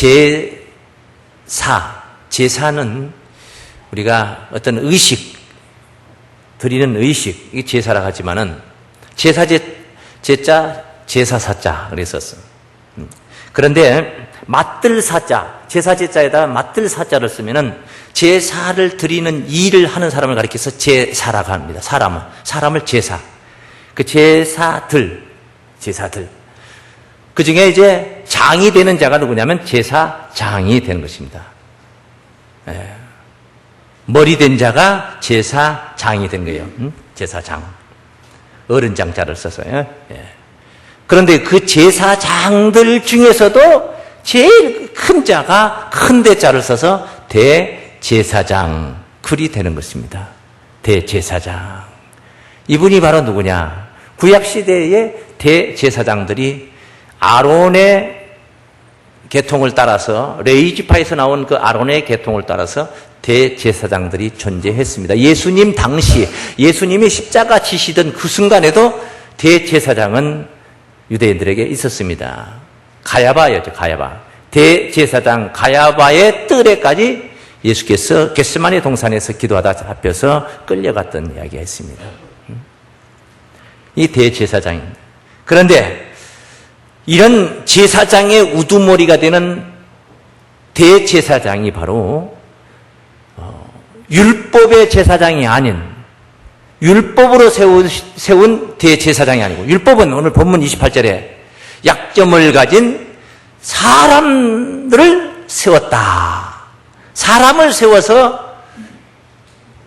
제사, 제사는 우리가 어떤 의식, 드리는 의식, 이게 제사라고 하지만은 제사 제, 제자, 제사사자, 그랬었어. 음. 그런데 맞들 사자, 제사 제자에다 맞들 사자를 쓰면은 제사를 드리는 일을 하는 사람을 가리켜서 제사라고 합니다. 사람을, 사람을 제사. 그 제사들, 제사들. 그 중에 이제 장이 되는 자가 누구냐면 제사장이 되는 것입니다. 예. 머리 된 자가 제사장이 된 거예요. 음? 제사장. 어른장 자를 써서요. 예. 그런데 그 제사장들 중에서도 제일 큰 자가 큰 대자를 써서 대제사장 글이 되는 것입니다. 대제사장. 이분이 바로 누구냐? 구약시대의 대제사장들이 아론의 계통을 따라서 레이지파에서 나온 그 아론의 계통을 따라서 대제사장들이 존재했습니다. 예수님 당시 예수님이 십자가 지시던 그 순간에도 대제사장은 유대인들에게 있었습니다. 가야바였죠, 가야바. 대제사장 가야바의 뜰에까지 예수께서 겟스만의 동산에서 기도하다 잡혀서 끌려갔던 이야기가 있습니다. 이 대제사장입니다. 그런데 이런 제사장의 우두머리가 되는 대제사장이 바로 어, 율법의 제사장이 아닌 율법으로 세운, 대제사장이 아니고 율법은 오늘 본문 28절에 약점을 가진 사람들을 세웠다. 사람을 세워서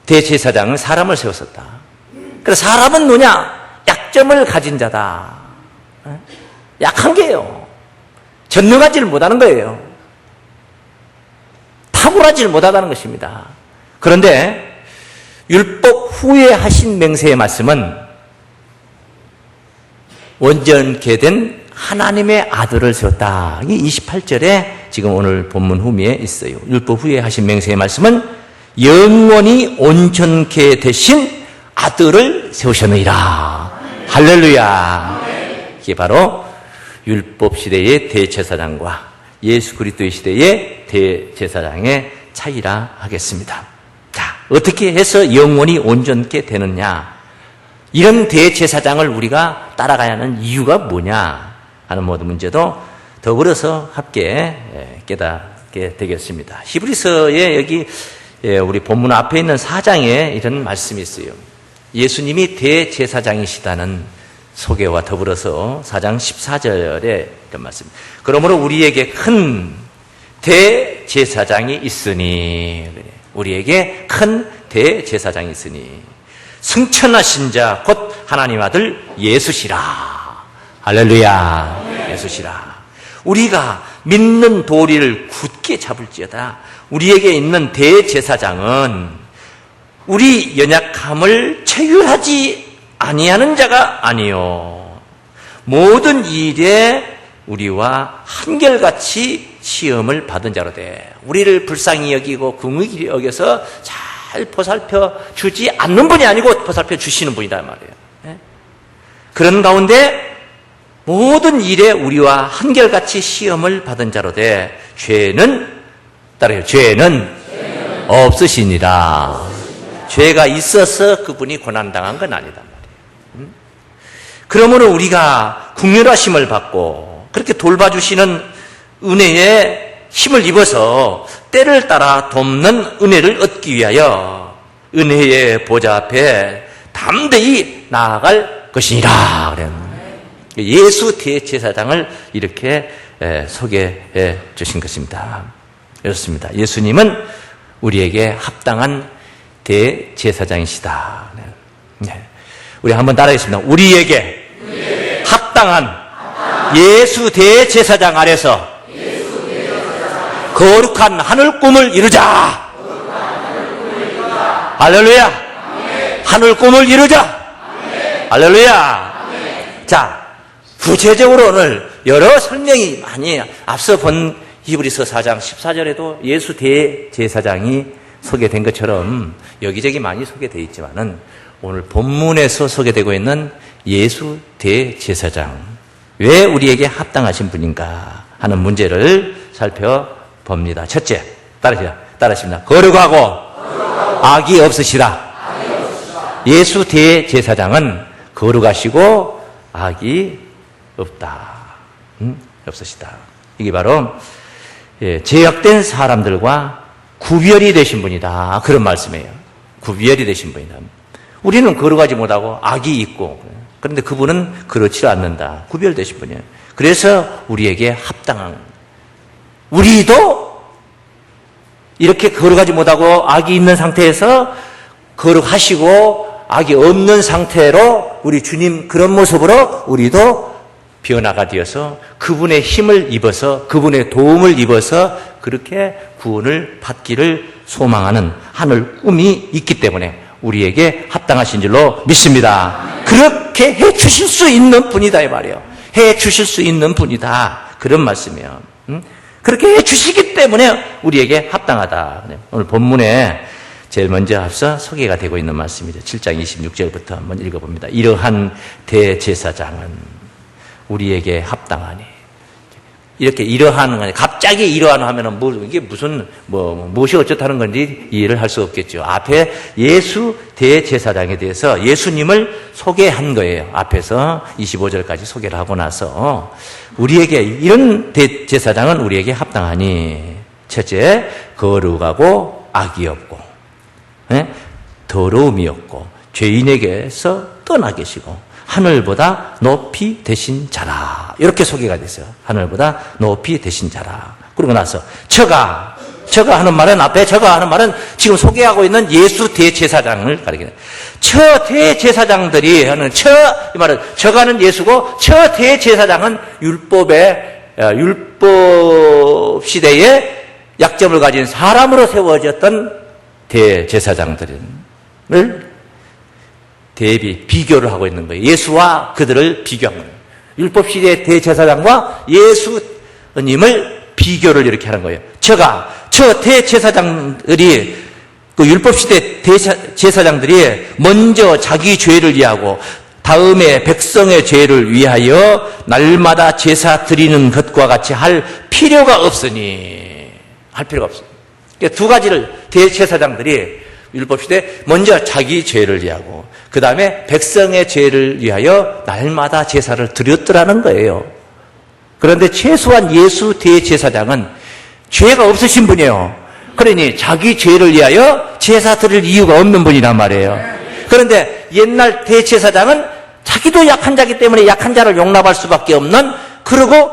대제사장은 사람을 세웠었다. 그래서 사람은 누냐? 약점을 가진 자다. 약한 게요. 전능하지를 못하는 거예요. 탁월하지를 못하다는 것입니다. 그런데 율법 후에 하신 맹세의 말씀은 원전케 된 하나님의 아들을 세웠다. 이게 28절에 지금 오늘 본문 후미에 있어요. 율법 후에 하신 맹세의 말씀은 영원히 온전케 되신 아들을 세우셨느니라. 할렐루야. 이게 바로 율법 시대의 대제사장과 예수 그리스도의 시대의 대제사장의 차이라 하겠습니다. 자, 어떻게 해서 영원히 온전케 되느냐? 이런 대제사장을 우리가 따라가야 하는 이유가 뭐냐 하는 모든 문제도 더불어서 함께 깨닫게 되겠습니다. 히브리서에 여기 우리 본문 앞에 있는 사장에 이런 말씀이 있어요. 예수님이 대제사장이시다는 소개와 더불어서 사장 14절에 이런 말씀. 그러므로 우리에게 큰 대제사장이 있으니 우리에게 큰 대제사장이 있으니 승천하신 자 곧 하나님 아들 예수시라. 할렐루야. 예수시라. 우리가 믿는 도리를 굳게 잡을지어다. 우리에게 있는 대제사장은 우리 연약함을 체휼하지 아니하는 자가 아니요. 모든 일에 우리와 한결같이 시험을 받은 자로 돼. 우리를 불쌍히 여기고 궁극히 여겨서 잘 보살펴 주지 않는 분이 아니고 보살펴 주시는 분이다 말이에요. 네? 그런 가운데 모든 일에 우리와 한결같이 시험을 받은 자로 돼. 죄는 따라요. 죄는, 죄는 없으시니라. 죄가 있어서 그분이 고난당한 건 아니다. 그러므로 우리가 국률하심을 받고 그렇게 돌봐주시는 은혜에 힘을 입어서 때를 따라 돕는 은혜를 얻기 위하여 은혜의 보좌 앞에 담대히 나아갈 것이니라. 예수 대제사장을 이렇게 소개해 주신 것입니다. 그렇습니다. 예수님은 우리에게 합당한 대제사장이시다. 네. 우리 한번 따라하겠습니다. 우리에게 합당한, 예수 대제사장 아래서 거룩한 하늘 꿈을 이루자. 할렐루야. 하늘 꿈을 이루자. 할렐루야. 자, 구체적으로 오늘 여러 설명이 많이 앞서 본 히브리서 4장 14절에도 예수 대제사장이 소개된 것처럼 여기저기 많이 소개되어 있지만은 오늘 본문에서 소개되고 있는 예수 대제사장 왜 우리에게 합당하신 분인가 하는 문제를 살펴봅니다. 첫째, 따르시다. 따르십니다. 거룩하고 악이 없으시다. 예수 대제사장은 거룩하시고 악이 없다. 음? 없으시다. 이게 바로 예, 제약된 사람들과 구별이 되신 분이다. 그런 말씀이에요. 구별이 되신 분이다. 우리는 거룩하지 못하고 악이 있고 그런데 그분은 그렇지 않는다. 구별되신 분이에요. 그래서 우리에게 합당한 우리도 이렇게 거룩하지 못하고 악이 있는 상태에서 거룩하시고 악이 없는 상태로 우리 주님 그런 모습으로 우리도 변화가 되어서 그분의 힘을 입어서 그분의 도움을 입어서 그렇게 구원을 받기를 소망하는 하늘 꿈이 있기 때문에 우리에게 합당하신 줄로 믿습니다. 그렇게 해 주실 수 있는 분이다 이 말이에요. 해 주실 수 있는 분이다. 그런 말씀이에요. 음? 그렇게 해 주시기 때문에 우리에게 합당하다. 오늘 본문에 제일 먼저 앞서 소개가 되고 있는 말씀이죠. 7장 26절부터 한번 읽어봅니다. 이러한 대제사장은 우리에게 합당하니. 이렇게 이러한 거 갑자기 이러한 하면은 뭐 이게 무슨 뭐 무엇이 어쩌다는 건지 이해를 할 수 없겠죠. 앞에 예수 대제사장에 대해서 예수님을 소개한 거예요. 앞에서 25절까지 소개를 하고 나서 우리에게 이런 대제사장은 우리에게 합당하니 첫째 거룩하고 악이 없고 예? 더러움이 없고 죄인에게서 떠나 계시고 하늘보다 높이 되신 자라. 이렇게 소개가 됐어요. 하늘보다 높이 되신 자라. 그러고 나서 저가 저가 하는 말은 앞에 저가 하는 말은 지금 소개하고 있는 예수 대제사장을 가리키는 저 대제사장들이 하는 저 이 말은 저가는 예수고 저 대제사장은 율법의 어, 율법 시대에 약점을 가진 사람으로 세워졌던 대제사장들을 대비, 비교를 하고 있는 거예요. 예수와 그들을 비교하는 거예요. 율법시대 대제사장과 예수님을 비교를 이렇게 하는 거예요. 제가, 저 대제사장들이, 그 율법시대 대제사장들이 먼저 자기 죄를 위하고 다음에 백성의 죄를 위하여 날마다 제사 드리는 것과 같이 할 필요가 없으니, 할 필요가 없어요. 그러니까 두 가지를 대제사장들이 율법시대 먼저 자기 죄를 위하고 그 다음에 백성의 죄를 위하여 날마다 제사를 드렸더라는 거예요. 그런데 최소한 예수 대제사장은 죄가 없으신 분이에요. 그러니 자기 죄를 위하여 제사 드릴 이유가 없는 분이란 말이에요. 그런데 옛날 대제사장은 자기도 약한 자기 때문에 약한 자를 용납할 수밖에 없는 그리고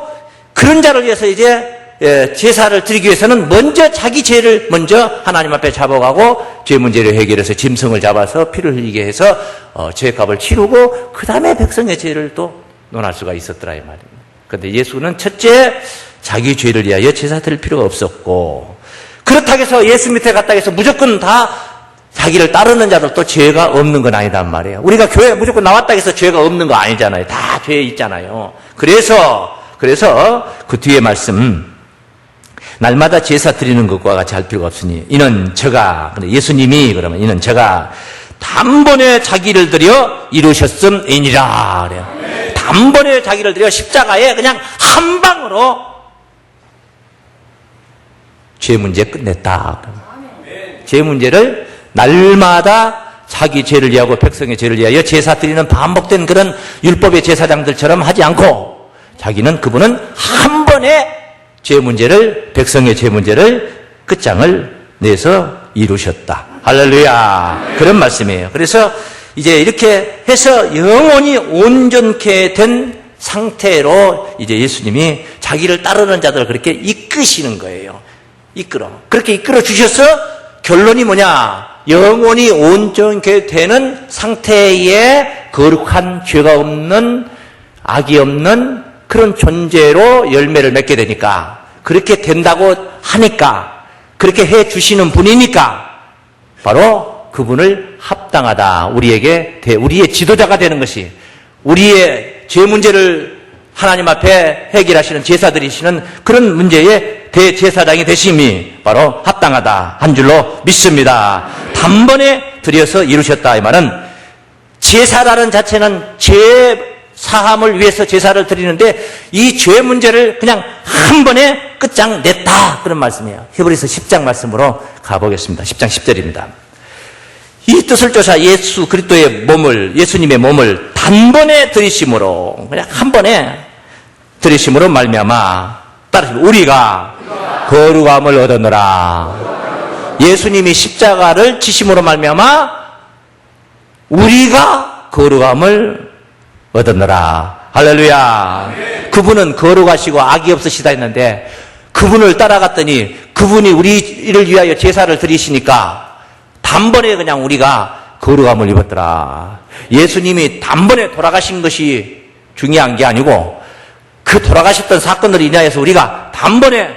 그런 자를 위해서 이제 예, 제사를 드리기 위해서는 먼저 자기 죄를 먼저 하나님 앞에 잡아가고 죄 문제를 해결해서 짐승을 잡아서 피를 흘리게 해서 어, 죄값을 치르고 그 다음에 백성의 죄를 또 논할 수가 있었더라 이 말입니다. 그런데 예수는 첫째 자기 죄를 위하여 제사 드릴 필요가 없었고 그렇다고 해서 예수 밑에 갔다 해서 무조건 다 자기를 따르는 자들도 죄가 없는 건 아니단 말이에요. 우리가 교회 무조건 나왔다 해서 죄가 없는 거 아니잖아요. 다 죄 있잖아요. 그래서 그래서 그 뒤에 말씀 날마다 제사 드리는 것과 같이 할 필요가 없으니 이는 저가 예수님이 그러면 이는 저가 단번에 자기를 들여 이루셨음이니라 그래요. 단번에 자기를 들여 십자가에 그냥 한 방으로 죄 문제 끝냈다. 죄 문제를 날마다 자기 죄를 위하고 백성의 죄를 위하여 제사 드리는 반복된 그런 율법의 제사장들처럼 하지 않고 자기는 그분은 한 번에 죄 문제를 백성의 죄 문제를 끝장을 내서 이루셨다. 할렐루야. 그런 말씀이에요. 그래서 이제 이렇게 해서 영원히 온전케 된 상태로 이제 예수님이 자기를 따르는 자들을 그렇게 이끄시는 거예요. 이끌어. 그렇게 이끌어 주셔서 결론이 뭐냐? 영원히 온전케 되는 상태에 거룩한 죄가 없는 악이 없는 그런 존재로 열매를 맺게 되니까 그렇게 된다고 하니까 그렇게 해 주시는 분이니까 바로 그분을 합당하다. 우리에게 우리의 지도자가 되는 것이 우리의 죄 문제를 하나님 앞에 해결하시는 제사들이시는 그런 문제의 대제사장이 되심이 바로 합당하다. 한 줄로 믿습니다. 단번에 들여서 이루셨다. 이 말은 제사라는 자체는 죄 사함을 위해서 제사를 드리는데 이 죄 문제를 그냥 한 번에 끝장 냈다. 그런 말씀이에요. 히브리서 10장 말씀으로 가보겠습니다. 10장 10절입니다. 이 뜻을 쫓아 예수 그리스도의 몸을 예수님의 몸을 단번에 들이심으로 그냥 한 번에 들이심으로 말미암아 따라서 우리가 거룩함을 얻었노라. 예수님이 십자가를 지심으로 말미암아 우리가 거룩함을 얻었노라. 할렐루야. 그분은 거룩하시고 악이 없으시다 했는데 그분을 따라갔더니 그분이 우리를 위하여 제사를 드리시니까 단번에 그냥 우리가 거룩함을 입었더라. 예수님이 단번에 돌아가신 것이 중요한 게 아니고 그 돌아가셨던 사건으로 인하여서 우리가 단번에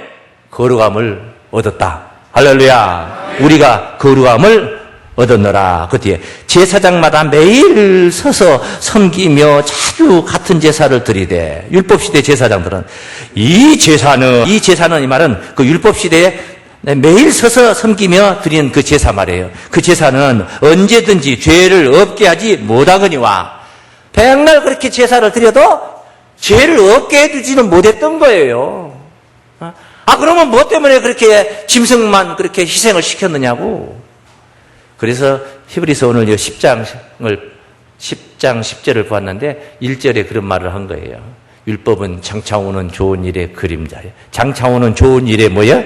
거룩함을 얻었다. 할렐루야. 우리가 거룩함을 얻었노라. 그 뒤에 제사장마다 매일 서서 섬기며 자주 같은 제사를 드리되 율법 시대 제사장들은 이 제사는 이 제사는 이 말은 그 율법 시대에 매일 서서 섬기며 드리는 그 제사 말이에요. 그 제사는 언제든지 죄를 없게 하지 못하거니와 백날 그렇게 제사를 드려도 죄를 없게 해주지는 못했던 거예요. 아, 그러면 뭐 때문에 그렇게 짐승만 그렇게 희생을 시켰느냐고. 그래서 히브리서 오늘 이 10장을 10장 10절을 보았는데 1절에 그런 말을 한 거예요. 율법은 장차오는 좋은 일의 그림자예요. 장차오는 좋은 일의 뭐야?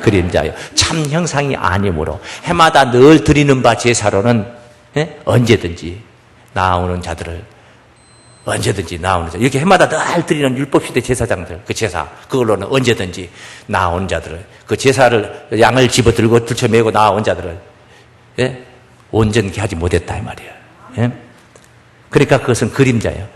그림자예요. 참 형상이 아니므로 해마다 늘 드리는 바 제사로는 예? 언제든지 나오는 자들을 언제든지 나오는 자. 이렇게 해마다 늘 드리는 율법 시대 제사장들, 그 제사, 그걸로는 언제든지 나온 자들을, 그 제사를, 양을 집어 들고 들쳐매고 나온 자들을, 예? 온전케 하지 못했다, 이 말이에요. 예? 그러니까 그것은 그림자예요.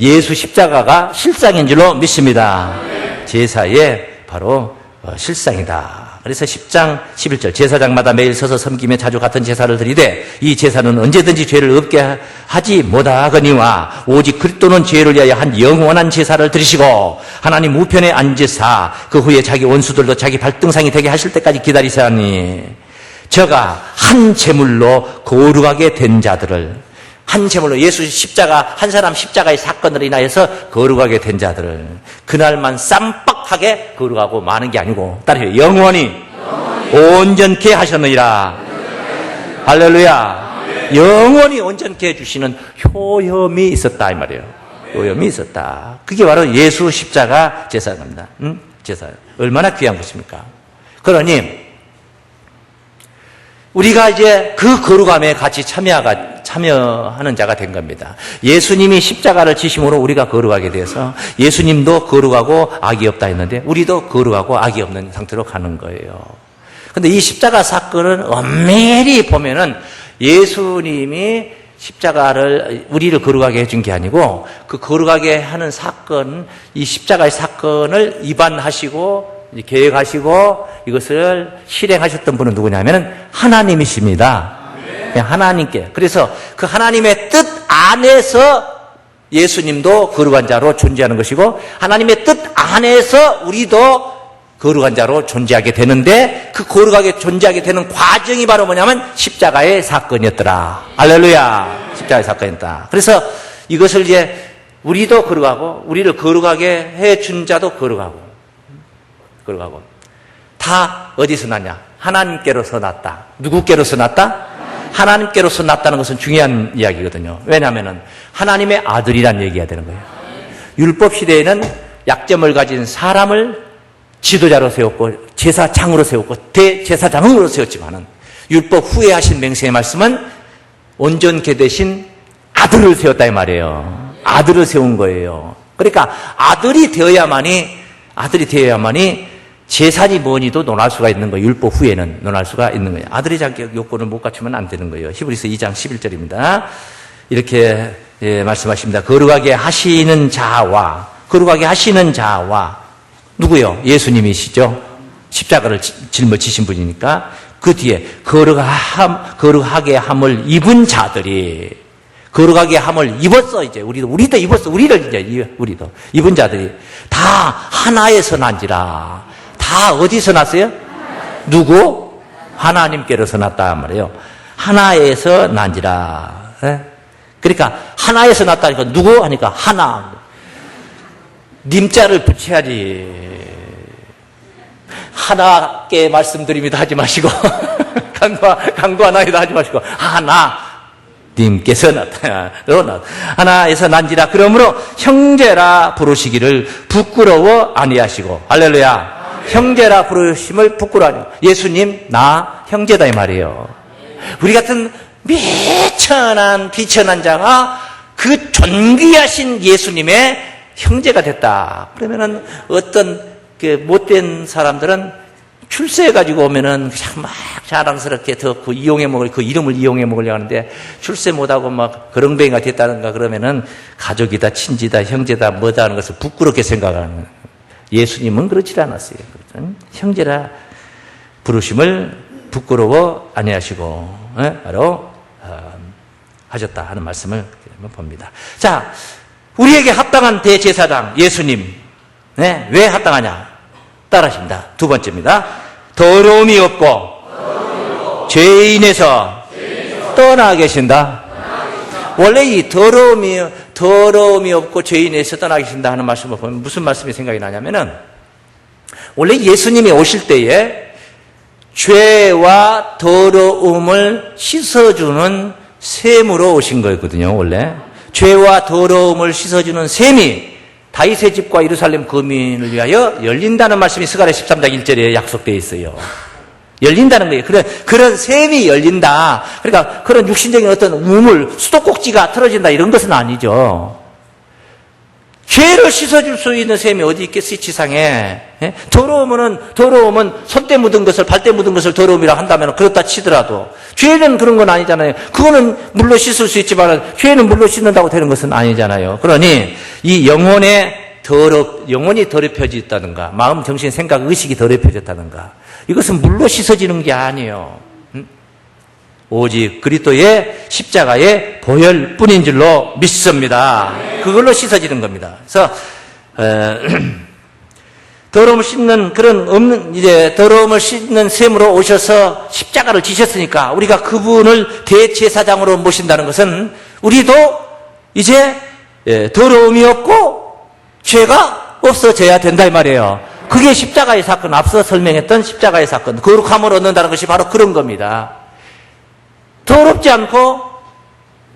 예수 십자가가 실상인 줄로 믿습니다. 제사의 바로 어, 실상이다. 그래서 10장 11절 제사장마다 매일 서서 섬기며 자주 같은 제사를 드리되 이 제사는 언제든지 죄를 없게 하지 못하거니와 오직 그리스도는 죄를 위하여 한 영원한 제사를 드리시고 하나님 우편에 앉으사 그 후에 자기 원수들도 자기 발등상이 되게 하실 때까지 기다리사니 저가 한 제물로 거룩하게 된 자들을 한 제물로 예수 십자가 한 사람 십자가의 사건으로 인하여서 거룩하게 된 자들을 그날만 쌈박하게 거룩하고 많은 게 아니고 따라서 영원히, 온전케 하셨느니라. 할렐루야. 영원히 온전케 해주시는 효염이 있었다 이 말이에요. 효염이 있었다. 그게 바로 예수 십자가 제사입니다. 응? 제사 얼마나 귀한 것입니까? 그러니 우리가 이제 그 거룩함에 같이 참여가, 참여하는 자가 된 겁니다. 예수님이 십자가를 지심으로 우리가 거룩하게 돼서 예수님도 거룩하고 악이 없다 했는데 우리도 거룩하고 악이 없는 상태로 가는 거예요. 근데 이 십자가 사건은 엄밀히 보면은 예수님이 십자가를 우리를 거룩하게 해준 게 아니고 그 거룩하게 하는 사건, 이 십자가의 사건을 입안하시고 계획하시고 이것을 실행하셨던 분은 누구냐면 하나님이십니다. 하나님께. 그래서 그 하나님의 뜻 안에서 예수님도 거룩한 자로 존재하는 것이고 하나님의 뜻 안에서 우리도 거룩한 자로 존재하게 되는데 그 거룩하게 존재하게 되는 과정이 바로 뭐냐면 십자가의 사건이었더라. 알렐루야. 십자가의 사건이었다. 그래서 이것을 이제 우리도 거룩하고 우리를 거룩하게 해 준 자도 거룩하고 거룩하고 다 어디서 났냐? 하나님께로서 났다. 누구께로서 났다? 하나님께로서 났다는 것은 중요한 이야기거든요. 왜냐하면 하나님의 아들이란 얘기가 되는 거예요. 율법 시대에는 약점을 가진 사람을 지도자로 세웠고 제사장으로 세웠고 대제사장으로 세웠지만은 율법 후에 하신 맹세의 말씀은 온전케 되신 아들을 세웠다 이 말이에요. 아들을 세운 거예요. 그러니까 아들이 되어야만이 아들이 되어야만이 재산이 뭐니도 논할 수가 있는 거예요. 율법 후에는 논할 수가 있는 거예요. 아들의 자격 요건을 못 갖추면 안 되는 거예요. 히브리서 2장 11절입니다. 이렇게 예, 말씀하십니다. 거룩하게 하시는 자와 거룩하게 하시는 자와 누구요? 예수님이시죠. 십자가를 짊어지신 분이니까 그 뒤에 거룩함, 거룩하게 함을 입은 자들이 거룩하게 함을 입었어 이제 우리도 우리도 입었어 우리를 이제 우리도 입은 자들이 다 하나에서 난지라 다 어디서 났어요? 누구? 하나님께로서 났다 말이에요. 하나에서 난지라. 네? 그러니까 하나에서 났다니까 누구 하니까 하나. 님자를 붙여야지. 하나께 말씀드립니다 하지 마시고 강도 강도 하나이다 하지 마시고 하나 님께서 나타나 하나에서 난지라 그러므로 형제라 부르시기를 부끄러워 아니하시고 할렐루야 형제라 부르심을 부끄러워 예수님 나 형제다 이 말이에요 우리 같은 미천한 비천한 자가 그 존귀하신 예수님의 형제가 됐다 그러면은 어떤 그 못된 사람들은 출세해가지고 오면은 막 자랑스럽게 더그 이용해 먹을, 그 이름을 이용해 먹으려고 하는데 출세 못하고 막 그렁뱅이가 됐다는가 그러면은 가족이다, 친지다, 형제다, 뭐다 하는 것을 부끄럽게 생각하는. 예 수님은 그렇지 않았어요. 형제라 부르심을 부끄러워 아니하시고, 예? 바로, 어, 하셨다 하는 말씀을 봅니다. 자, 우리에게 합당한 대제사장 예수님. 네, 왜 합당하냐? 따라하십니다. 두 번째입니다. 더러움이 없고 죄인에서 떠나 계신다. 원래 이 더러움이 더러움이 없고 죄인에서 떠나 계신다 하는 말씀을 보면 무슨 말씀이 생각이 나냐면은 원래 예수님이 오실 때에 죄와 더러움을 씻어주는 셈으로 오신 거였거든요. 원래 죄와 더러움을 씻어주는 셈이 다윗의 집과 예루살렘 거민을 위하여 열린다는 말씀이 스가랴 13장 1절에 약속되어 있어요. 열린다는 거예요. 그런, 그런 셈이 열린다. 그러니까 그런 육신적인 어떤 우물, 수도꼭지가 틀어진다 이런 것은 아니죠. 죄를 씻어줄 수 있는 셈이 어디 있겠어요, 지상에. 예? 더러우면은, 더러우면 손때 묻은 것을, 발때 묻은 것을 더러움이라 한다면 그렇다 치더라도. 죄는 그런 건 아니잖아요. 그거는 물로 씻을 수 있지만, 죄는 물로 씻는다고 되는 것은 아니잖아요. 그러니, 이 영혼의 더럽, 영혼이 더럽혀졌다든가, 마음, 정신, 생각, 의식이 더럽혀졌다든가, 이것은 물로 씻어지는 게 아니에요. 음? 오직 그리스도의 십자가의 보혈 뿐인 줄로 믿습니다. 그걸로 씻어지는 겁니다. 그래서 어, 더러움을 씻는 그런 없는 이제 더러움을 씻는 셈으로 오셔서 십자가를 지셨으니까 우리가 그분을 대제사장으로 모신다는 것은 우리도 이제 예, 더러움이 없고 죄가 없어져야 된다 이 말이에요. 그게 십자가의 사건, 앞서 설명했던 십자가의 사건, 거룩함을 얻는다는 것이 바로 그런 겁니다. 더럽지 않고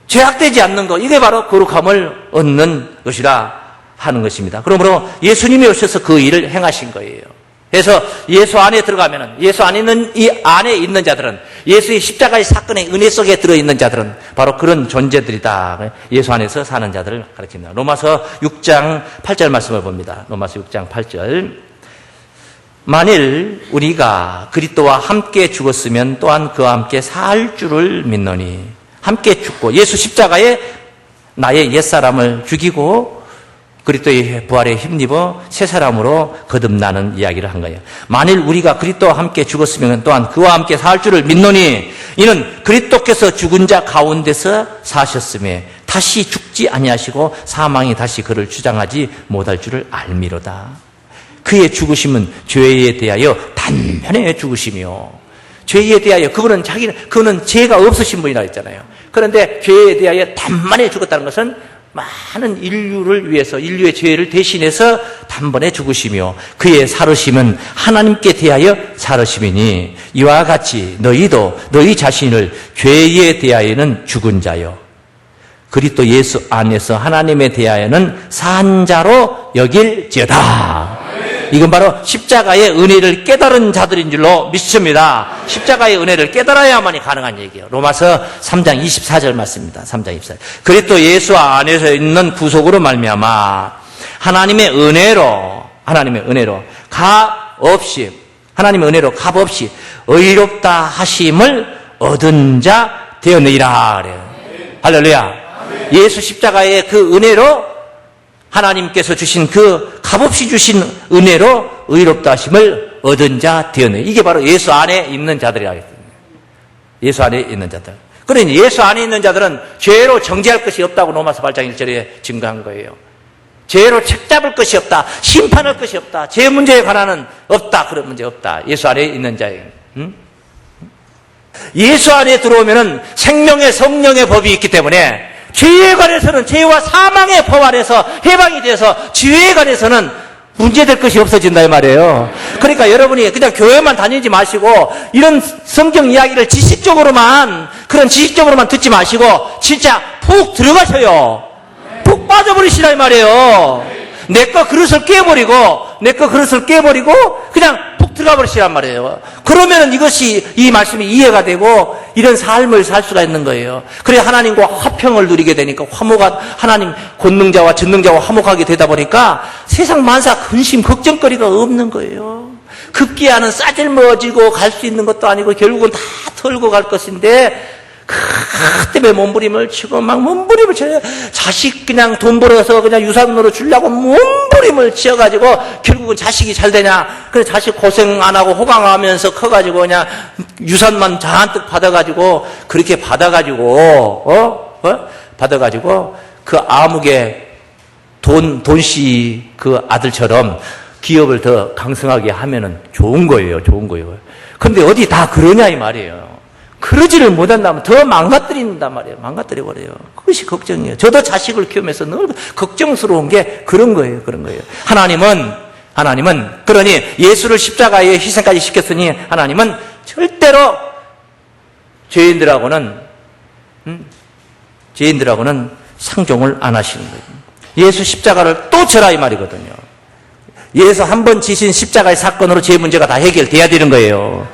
죄악되지 않는 것, 이게 바로 거룩함을 얻는 것이라 하는 것입니다. 그러므로 예수님이 오셔서 그 일을 행하신 거예요. 그래서 예수 안에 들어가면은 예수 안에 있는 이 안에 있는 자들은 예수의 십자가의 사건의 은혜 속에 들어 있는 자들은 바로 그런 존재들이다. 예수 안에서 사는 자들을 가르칩니다. 로마서 6장 8절 말씀을 봅니다. 로마서 6장 8절. 만일 우리가 그리스도와 함께 죽었으면 또한 그와 함께 살 줄을 믿노니 함께 죽고 예수 십자가에 나의 옛사람을 죽이고 그리스도의 부활에 힘입어 새 사람으로 거듭나는 이야기를 한 거예요. 만일 우리가 그리스도와 함께 죽었으면 또한 그와 함께 살 줄을 믿노니 이는 그리스도께서 죽은 자 가운데서 사셨음에 다시 죽지 아니하시고 사망이 다시 그를 주장하지 못할 줄을 알미로다. 그의 죽으심은 죄에 대하여 단번에 죽으시며 죄에 대하여 그분은 자기는 그는 죄가 없으신 분이라 했잖아요. 그런데 죄에 대하여 단번에 죽었다는 것은 많은 인류를 위해서 인류의 죄를 대신해서 단번에 죽으시며 그의 살으심은 하나님께 대하여 살으심이니 이와 같이 너희도 너희 자신을 죄에 대하여는 죽은 자요 그리스도 예수 안에서 하나님에 대하여는 산 자로 여길지어다. 이건 바로 십자가의 은혜를 깨달은 자들인 줄로 믿습니다. 십자가의 은혜를 깨달아야만이 가능한 얘기예요. 로마서 3장 24절 맞습니다. 3장 24절. 그리스도 예수 안에서 있는 구속으로 말미암아 하나님의 은혜로 하나님의 은혜로 값 없이 하나님의 은혜로 값 없이 의롭다 하심을 얻은 자 되었느니라 그래요. 할렐루야. 예수 십자가의 그 은혜로 하나님께서 주신 그 값없이 주신 은혜로 의롭다 하심을 얻은 자 되었네. 이게 바로 예수 안에 있는 자들이라 했습니다. 예수 안에 있는 자들. 그러니 예수 안에 있는 자들은 죄로 정죄할 것이 없다고 로마서 8장 1절에 증거한 거예요. 죄로 책잡을 것이 없다. 심판할 것이 없다. 죄 문제에 관한은 없다. 그런 문제 없다. 예수 안에 있는 자에게. 응? 예수 안에 들어오면은 생명의 성령의 법이 있기 때문에 죄에 관해서는 죄와 사망의 법 아래서 해방이 돼서 죄에 관해서는 문제될 것이 없어진다 이 말이에요. 그러니까 여러분이 그냥 교회만 다니지 마시고 이런 성경 이야기를 지식적으로만 그런 지식적으로만 듣지 마시고 진짜 푹 들어가셔요. 푹 빠져버리시라 이 말이에요. 내 거 그릇을 깨버리고 내 거 그릇을 깨버리고 그냥 푹 들어가 버리시란 말이에요. 그러면 이것이 이 말씀이 이해가 되고 이런 삶을 살 수가 있는 거예요. 그래 하나님과 화평을 누리게 되니까 화목한 하나님 권능자와 전능자와 화목하게 되다 보니까 세상 만사 근심 걱정거리가 없는 거예요. 급기야는 싸질머지고 갈 수 있는 것도 아니고 결국은 다 털고 갈 것인데 그 때문에 몸부림을 치고 막 몸부림을 쳐요. 자식 그냥 돈 벌어서 그냥 유산으로 주려고 몸부림을 치어가지고 결국은 자식이 잘 되냐. 그래 자식 고생 안 하고 호강하면서 커가지고 그냥 유산만 잔뜩 받아가지고 그렇게 받아가지고 어? 어? 받아가지고 그 암흑의 돈, 돈씨 그 아들처럼 기업을 더 강성하게 하면은 좋은 거예요. 좋은 거예요. 근데 어디 다 그러냐 이 말이에요. 그러지를 못한다면 더 망가뜨린단 말이에요. 망가뜨려 버려요. 그것이 걱정이에요. 저도 자식을 키우면서 늘 걱정스러운 게 그런 거예요. 그런 거예요. 하나님은 하나님은 그러니 예수를 십자가에 희생까지 시켰으니 하나님은 절대로 죄인들하고는 음, 죄인들하고는 상종을 안 하시는 거예요. 예수 십자가를 또 져라 이 말이거든요. 예수 한 번 지신 십자가의 사건으로 죄 문제가 다 해결돼야 되는 거예요.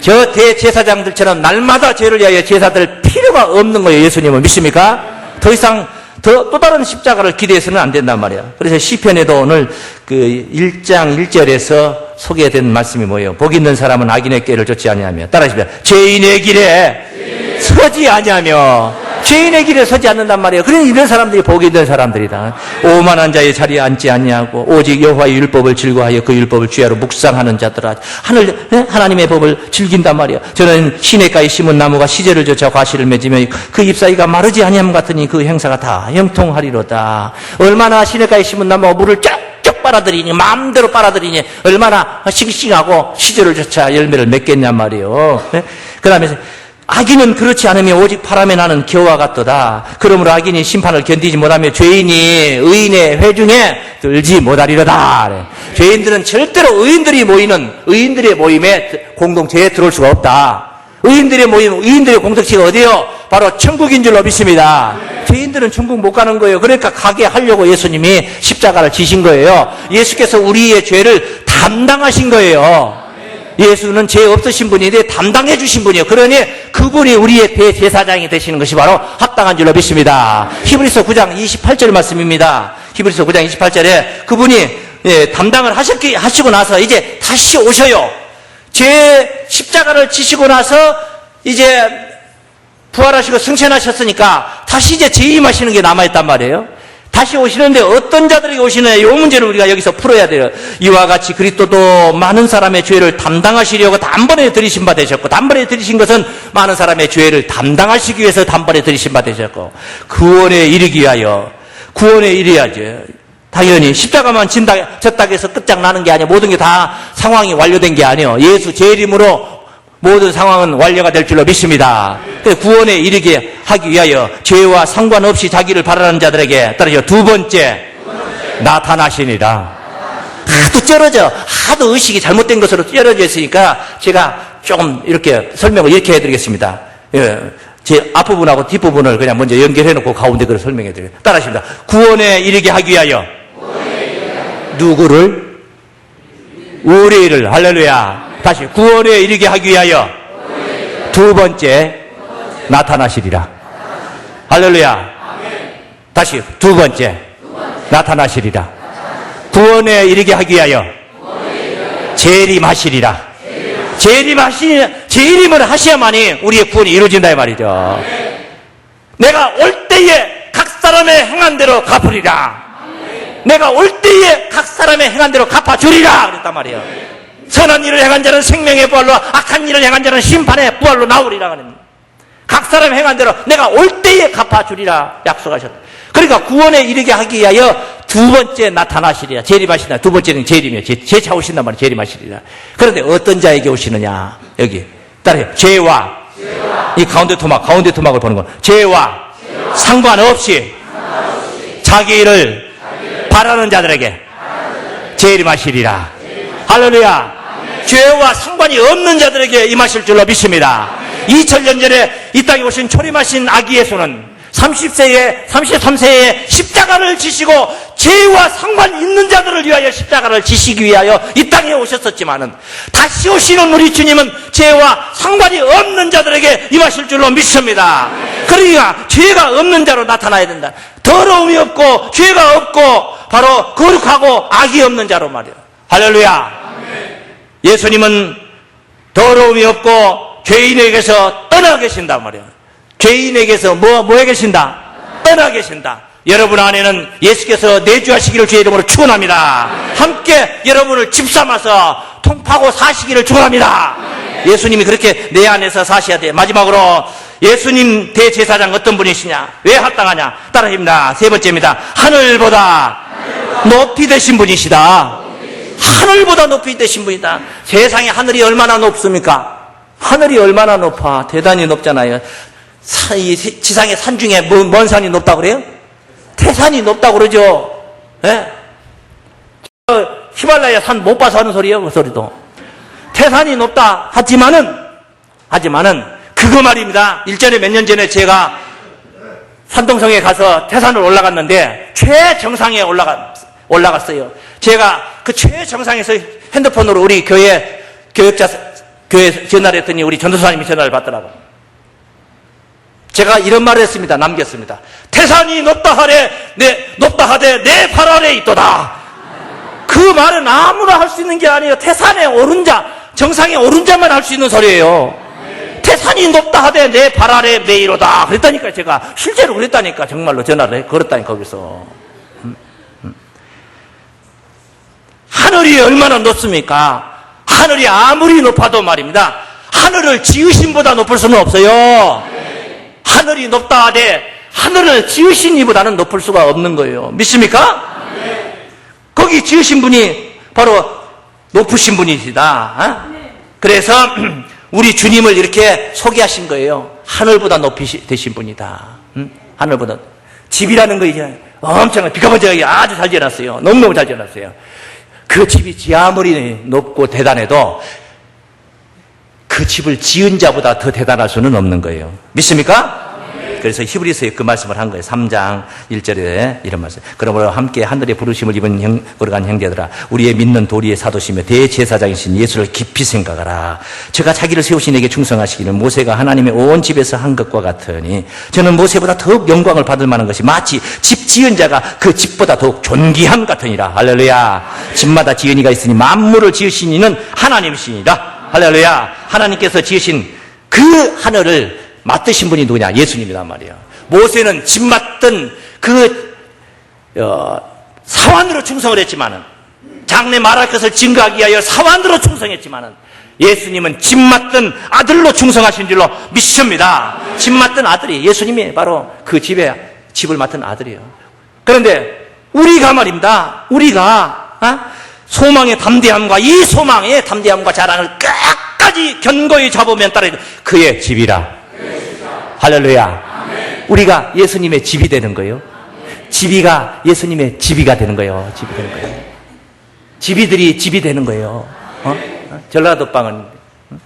저 대제사장들처럼 날마다 죄를 위하여 제사들 필요가 없는 거예요. 예수님을 믿습니까? 더 이상 더, 또 다른 십자가를 기대해서는 안 된단 말이야. 그래서 시편에도 오늘 그 1장 1절에서 소개된 말씀이 뭐예요? 복 있는 사람은 악인의 길을 쫓지 아니하며 따라하시면 죄인의 길에 서지 아니하며 죄인의 길에 서지 않는단 말이에요. 그래 이런 사람들이 복이 있는 사람들이다. 오만한 자의 자리에 앉지 아니하고 오직 여호와의 율법을 즐거하여 그 율법을 주야로 묵상하는 자들아 하늘 예? 하나님의 법을 즐긴단 말이야. 저는 시냇가에 심은 나무가 시절을 젖어 과실을 맺으며 그 잎사귀가 마르지 아니함 같으니 그 행사가 다 형통하리로다. 얼마나 시냇가에 심은 나무가 물을 쫙쫙 빨아들이니 마음대로 빨아들이니 얼마나 싱싱하고 시절을 젖어 열매를 맺겠냔 말이에요. 네? 그 다음에 악인은 그렇지 않으며 오직 바람에 나는 겨와 같도다. 그러므로 악인이 심판을 견디지 못하며 죄인이 의인의 회중에 들지 못하리로다. 그래. 죄인들은 절대로 의인들이 모이는 의인들의 모임에 공동체에 들어올 수가 없다. 의인들의 모임, 의인들의 공동체가 어디요? 바로 천국인 줄로 믿습니다. 죄인들은 천국 못 가는 거예요. 그러니까 가게 하려고 예수님이 십자가를 지신 거예요. 예수께서 우리의 죄를 담당하신 거예요. 예수는 죄 없으신 분인데 담당해 주신 분이에요. 그러니 그분이 우리의 대제사장이 되시는 것이 바로 합당한 줄로 믿습니다. 히브리서 9장 28절 말씀입니다. 히브리서 9장 28절에 그분이 예, 담당을 하셨기, 하시고 나서 이제 다시 오셔요. 죄 십자가를 지시고 나서 이제 부활하시고 승천하셨으니까 다시 이제 재임하시는 게 남아있단 말이에요. 다시 오시는데 어떤 자들에게 오시느냐 이 문제를 우리가 여기서 풀어야 돼요. 이와 같이 그리스도도 많은 사람의 죄를 담당하시려고 단번에 들이신 바 되셨고 단번에 들이신 것은 많은 사람의 죄를 담당하시기 위해서 단번에 들이신 바 되셨고 구원에 이르기 위하여 구원에 이르야죠. 당연히 십자가만 진다, 졌다 해서 끝장나는 게 아니에요. 모든 게 다 상황이 완료된 게 아니에요. 예수 재림으로 모든 상황은 완료가 될 줄로 믿습니다. 구원에 이르게 하기 위하여 죄와 상관없이 자기를 바라는 자들에게 따라서 두 번째 나타나시니라. 하도 쩔어져. 하도 의식이 잘못된 것으로 쩔어져 있으니까 제가 조금 이렇게 설명을 이렇게 해드리겠습니다. 예, 제 앞부분하고 뒷부분을 그냥 먼저 연결해 놓고 가운데 그걸 설명해 드려요. 따라하십니다. 구원에 이르게 하기 위하여 누구를? 우리를 할렐루야. 다시 구원에 이르게 하기 위하여 두 번째 나타나시리라. 할렐루야. 다시 두 번째 나타나시리라. 구원에 이르게 하기 위하여 재림하시리라. 재림하시 재림을 하셔야만이 우리의 구원이 이루어진다 이 말이죠. 내가 올 때에 각 사람의 행한 대로 갚으리라. 내가 올 때에 각 사람의 행한 대로 갚아주리라 그랬단 말이에요. 선한 일을 행한 자는 생명의 부활로 악한 일을 행한 자는 심판의 부활로 나오리라 그랬각 사람 행한 대로 내가 올 때에 갚아주리라 약속하셨다. 그러니까 구원에 이르게 하기 위하여 두 번째 나타나시리라. 재림하시나. 두 번째는 재림이에요. 재, 재차 오신단 말이에요. 재림하시리라. 그런데 어떤 자에게 오시느냐. 여기. 따라요. 죄와. 죄와. 이 가운데 토막, 가운데 토막을 보는 건. 죄와. 죄와. 상관없이 자기 일을 바라는 자들에게 재림하시리라. 할렐루야. 죄와 상관이 없는 자들에게 임하실 줄로 믿습니다. 2000년 전에 이 땅에 오신 초림하신 아기 예수는 30세에 33세에 십자가를 지시고 죄와 상관 있는 자들을 위하여 십자가를 지시기 위하여 이 땅에 오셨었지만은 다시 오시는 우리 주님은 죄와 상관이 없는 자들에게 임하실 줄로 믿습니다. 그러니까 죄가 없는 자로 나타나야 된다. 더러움이 없고 죄가 없고 바로 거룩하고 악이 없는 자로 말이야. 할렐루야. 예수님은 더러움이 없고 죄인에게서 떠나 계신다 말이야. 죄인에게서 뭐, 뭐에 계신다? 떠나 계신다. 여러분 안에는 예수께서 내주하시기를 주의 이름으로 축원합니다. 함께 여러분을 집삼아서 통파고 사시기를 축원합니다. 예수님이 그렇게 내 안에서 사셔야 돼. 마지막으로 예수님 대제사장 어떤 분이시냐? 왜 합당하냐? 따라합니다. 세 번째입니다. 하늘보다 높이 되신 분이시다. 하늘보다 높이 되신 분이다. 세상에 하늘이 얼마나 높습니까? 하늘이 얼마나 높아? 대단히 높잖아요. 사- 이 세- 지상의 산 중에 뭐- 뭔 산이 높다고 그래요? 태산이 높다고 그러죠. 예? 저 히말라야 산 못 봐서 하는 소리예요, 그 소리도. 태산이 높다 하지만은, 하지만은, 그거 말입니다. 일전에 몇 년 전에 제가 산동성에 가서 태산을 올라갔는데, 최정상에 올라가, 올라갔어요. 제가 그 최정상에서 핸드폰으로 우리 교회, 교육자, 교회 전화를 했더니 우리 전도사님이 전화를 받더라고요. 제가 이런 말을 했습니다. 남겼습니다. 태산이 높다 하래, 내, 높다 하되 내 발 아래 있도다. 그 말은 아무나 할 수 있는 게 아니에요. 태산에 오른 자, 정상에 오른 자만 할 수 있는 소리예요. 태산이 높다 하되 내 발 아래 메이로다. 그랬다니까 제가 실제로 그랬다니까 정말로 전화를 해. 걸었다니까 거기서. 음, 음. 하늘이 얼마나 높습니까? 하늘이 아무리 높아도 말입니다. 하늘을 지으신 보다 높을 수는 없어요. 하늘이 높다 하되 하늘을 지으신 이보다는 높을 수가 없는 거예요. 믿습니까? 거기 지으신 분이 바로 높으신 분이시다. 어? 그래서 우리 주님을 이렇게 소개하신 거예요. 하늘보다 높이 시- 되신 분이다. 응? 하늘보다 집이라는 거 이제 엄청난 비카번쩍하게 아주 잘 지어놨어요. 너무너무 잘 지어놨어요. 그 집이 지 아무리 높고 대단해도 그 집을 지은 자보다 더 대단할 수는 없는 거예요. 믿습니까? 그래서 히브리서에 그 말씀을 한 거예요. 3장 1절에 이런 말씀. 그러므로 함께 하늘의 부르심을 입은 형, 거룩한 형제들아, 우리의 믿는 도리의 사도시며 대제사장이신 예수를 깊이 생각하라. 저가 자기를 세우신 에게 충성하시기를 모세가 하나님의 온 집에서 한 것과 같으니 저는 모세보다 더욱 영광을 받을 만한 것이 마치 집 지은 자가 그 집보다 더욱 존귀함 같으니라. 할렐루야. 집마다 지은 이가 있으니 만물을 지으신 이는 하나님이시니라. 할렐루야. 하나님께서 지으신 그 하늘을 맡으신 분이 누구냐? 예수님이란 말이에요. 모세는 집 맡던 그, 어, 사환으로 충성을 했지만은, 장래 말할 것을 증거하기 위하여 사환으로 충성했지만은, 예수님은 집 맡던 아들로 충성하신 줄로 믿습니다. 집 맡던 아들이 예수님이 바로 그 집에 집을 맡은 아들이에요. 그런데 우리가 말입니다. 우리가 어? 소망의 담대함과 이 소망의 담대함과 자랑을 끝까지 견고히 잡으면 따라 그의 집이라. 할렐루야. 우리가 예수님의 집이 되는 거예요. 집이가 예수님의 집이가 되는 거예요. 집이 되는 거예요. 집이들이 집이 되는 거예요. 어? 어? 전라도 빵은 응?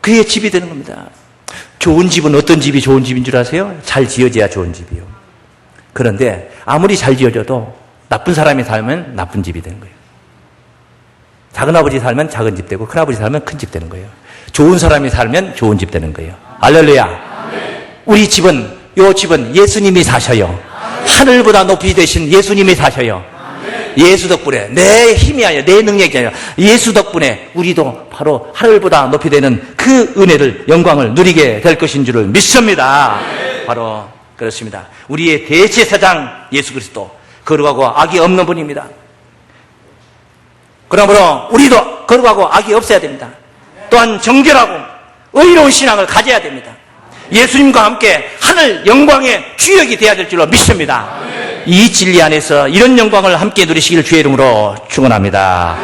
그의 집이 되는 겁니다. 좋은 집은 어떤 집이 좋은 집인 줄 아세요? 잘 지어져야 좋은 집이요. 그런데 아무리 잘 지어져도 나쁜 사람이 살면 나쁜 집이 되는 거예요. 작은 아버지 살면 작은 집 되고 큰 아버지 살면 큰 집 되는 거예요. 좋은 사람이 살면 좋은 집 되는 거예요. 알렐루야. 우리 집은 요 집은 예수님이 사셔요. 하늘보다 높이 되신 예수님이 사셔요. 예수 덕분에 내 힘이 아니라 내 능력이 아니라 예수 덕분에 우리도 바로 하늘보다 높이 되는 그 은혜를 영광을 누리게 될 것인 줄을 믿습니다. 바로 그렇습니다. 우리의 대제사장 예수 그리스도 거룩하고 악이 없는 분입니다. 그러므로 우리도 거룩하고 악이 없어야 됩니다. 또한 정결하고 의로운 신앙을 가져야 됩니다. 예수님과 함께 하늘 영광의 주역이 되어야 될 줄로 믿습니다. 이 진리 안에서 이런 영광을 함께 누리시길 주의 이름으로 축원합니다.